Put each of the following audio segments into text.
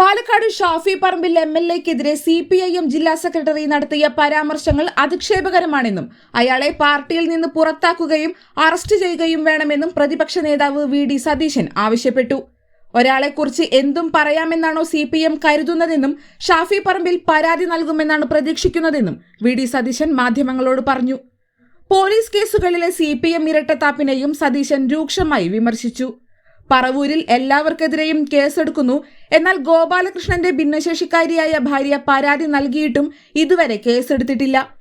Palakkad Shafi Parambil M L എക്കെതിരെ C P I M ജില്ലാ secretary നടത്തിയ പരാമർശങ്ങൾ അധിക്ഷേപകരമാണെന്നും അയാളെ പാർട്ടിയിൽ നിന്ന് പുറത്താക്കുകയും അറസ്റ്റ് ചെയ്യുകയും വേണമെന്നും പ്രതിപക്ഷ നേതാവ് വി ഡി സതീശൻ ആവശ്യപ്പെട്ടു. ഒരാളെക്കുറിച്ച് എന്തും പറയാമെന്നാണോ സി പി എം കരുതുന്നതെന്നും ഷാഫി പറമ്പിൽ പരാതി നൽകുമെന്നാണ് പ്രതീക്ഷിക്കുന്നതെന്നും വി ഡി സതീശൻ മാധ്യമങ്ങളോട് പറഞ്ഞു. പോലീസ് കേസുകളിലെ സി പി എം ഇരട്ടത്താപ്പിനെയും സതീശൻ രൂക്ഷമായി വിമർശിച്ചു. പറവൂരിൽ എല്ലാവർക്കെതിരെയും കേസെടുക്കുന്നു. എന്നാൽ ഗോപാലകൃഷ്ണന്റെ ഭിന്നശേഷിക്കാരിയായ ഭാര്യ പരാതി നൽകിയിട്ടും ഇതുവരെ കേസെടുത്തിട്ടില്ല.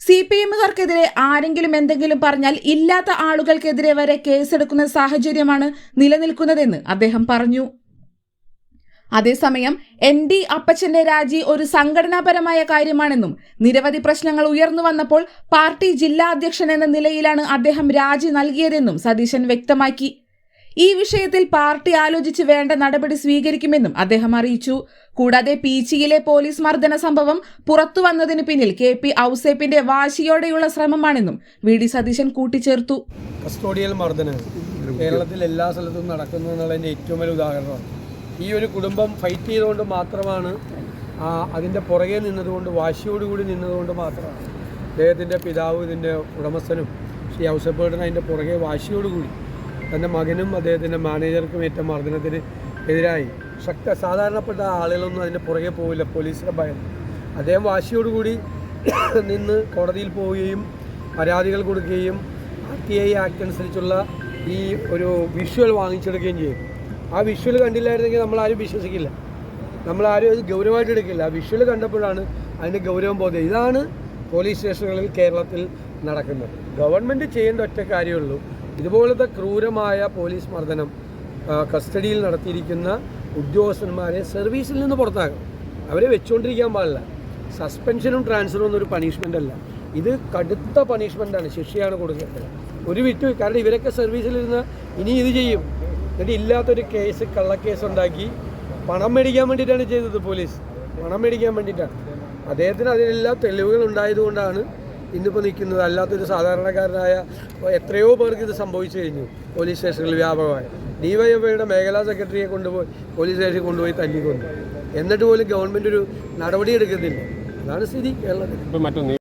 സി പി എമ്മുകാർക്കെതിരെ ആരെങ്കിലും എന്തെങ്കിലും പറഞ്ഞാൽ ഇല്ലാത്ത ആളുകൾക്കെതിരെ വരെ കേസെടുക്കുന്ന സാഹചര്യമാണ് നിലനിൽക്കുന്നതെന്ന് അദ്ദേഹം പറഞ്ഞു. അതേസമയം എൻ ഡി അപ്പച്ചന്റെ രാജി ഒരു സംഘടനാപരമായ കാര്യമാണെന്നും നിരവധി പ്രശ്നങ്ങൾ ഉയർന്നു വന്നപ്പോൾ പാർട്ടി ജില്ലാ അധ്യക്ഷൻ എന്ന നിലയിലാണ് അദ്ദേഹം രാജി നൽകിയതെന്നും സതീശൻ വ്യക്തമാക്കി. ഈ വിഷയത്തിൽ പാർട്ടി ആലോചിച്ച് വേണ്ട നടപടി സ്വീകരിക്കുമെന്നും അദ്ദേഹം അറിയിച്ചു. കൂടാതെ പീച്ചിയിലെ പോലീസ് മർദ്ദന സംഭവം പുറത്തു വന്നതിന് പിന്നിൽ കെ പി ഔസേപ്പിന്റെ വാശിയോടെയുള്ള ശ്രമമാണെന്നും വി ഡി സതീശൻ കൂട്ടിച്ചേർത്തു. കസ്റ്റോഡിയൽ മർദ്ദനം കേരളത്തിൽ എല്ലാ സ്ഥലത്തും നടക്കുന്നു എന്നുള്ളതിന്റെ ഏറ്റവും വലിയ ഉദാഹരണമാണ്. ഈ ഒരു കുടുംബം ഫൈറ്റ് ചെയ്തുകൊണ്ട് മാത്രമാണ് അതിന്റെ പുറകെ നിന്നതുകൊണ്ട് വാശിയോടുകൂടി നിന്നതുകൊണ്ട് മാത്രമാണ്. അദ്ദേഹത്തിന്റെ പിതാവ് ഇതിന്റെ ഉടമസ്ഥനും ശ്രീ ഔസപ്പേട്ടൻ അതിന്റെ പുറകെ വാശിയോടുകൂടി തന്റെ മകനും അദ്ദേഹത്തിന്റെ മാനേജർക്കും ഏറ്റ മർദ്ദനത്തിന് എതിരായി. ശക്ത സാധാരണപ്പെട്ട ആളുകളൊന്നും അതിന്റെ പുറകെ പോവില്ല. പോലീസിന്റെ ഭയം. അദ്ദേഹം വാശിയോടുകൂടി നിന്ന് കോടതിയിൽ പോവുകയും പരാതികൾ കൊടുക്കുകയും ആർ ടി ഐ ആക്ട് അനുസരിച്ചുള്ള ഈ ഒരു വിഷ്വൽ വാങ്ങിച്ചെടുക്കുകയും ചെയ്യും ആ വിഷ്വൽ കണ്ടില്ലായിരുന്നെങ്കിൽ നമ്മളാരും വിശ്വസിക്കില്ല. നമ്മളാരും അത് ഗൗരവമായിട്ട് എടുക്കില്ല. ആ വിഷ്വൽ കണ്ടപ്പോഴാണ് അതിന്റെ ഗൗരവം ബോധം ഇതാണ് പോലീസ് സ്റ്റേഷനുകളിൽ കേരളത്തിൽ നടക്കുന്നത്. ഗവൺമെന്റ് ചെയ്യേണ്ട ഒറ്റ കാര്യമുള്ളൂ ഇതുപോലത്തെ ക്രൂരമായ പോലീസ് മർദ്ദനം കസ്റ്റഡിയിൽ നടത്തിയിരിക്കുന്ന ഉദ്യോഗസ്ഥന്മാരെ സർവീസിൽ നിന്ന് പുറത്താക്കണം. അവരെ വെച്ചുകൊണ്ടിരിക്കാൻ പാടില്ല. സസ്പെൻഷനും ട്രാൻസ്ഫറും ഒന്നും ഒരു പണിഷ്മെന്റ് അല്ല. ഇത് കടുത്ത പണിഷ്മെന്റാണ് ശിക്ഷയാണ് കൊടുക്കേണ്ടത്. ഒരു വിറ്റു കാരണം ഇവരൊക്കെ സർവീസിലിരുന്ന് ഇനി ഇത് ചെയ്യും. എന്നിട്ട് ഇല്ലാത്തൊരു കേസ് കള്ളക്കേസ് ഉണ്ടാക്കി പണം മേടിക്കാൻ വേണ്ടിയിട്ടാണ് ചെയ്തത് പോലീസ്. പണം മേടിക്കാൻ വേണ്ടിയിട്ടാണ്. അദ്ദേഹത്തിന് അതിനെല്ലാം തെളിവുകൾ ഉണ്ടായതുകൊണ്ടാണ് ഇന്നിപ്പോൾ നിൽക്കുന്നത് അല്ലാത്തൊരു സാധാരണക്കാരനായ എത്രയോ പേർക്ക് ഇത് സംഭവിച്ചു കഴിഞ്ഞു പോലീസ് സ്റ്റേഷനിൽ വ്യാപകമായി. ഡിവൈഎഫ്ഐയുടെ മേഖലാ സെക്രട്ടറിയെ കൊണ്ടുപോയി പോലീസ് സ്റ്റേഷനിൽ കൊണ്ടുപോയി തല്ലിക്കൊന്നു എന്നിട്ട് പോലും ഗവൺമെന്റ് ഒരു നടപടി എടുക്കുന്നില്ല. അതാണ് സ്ഥിതി കേരളത്തിൽ.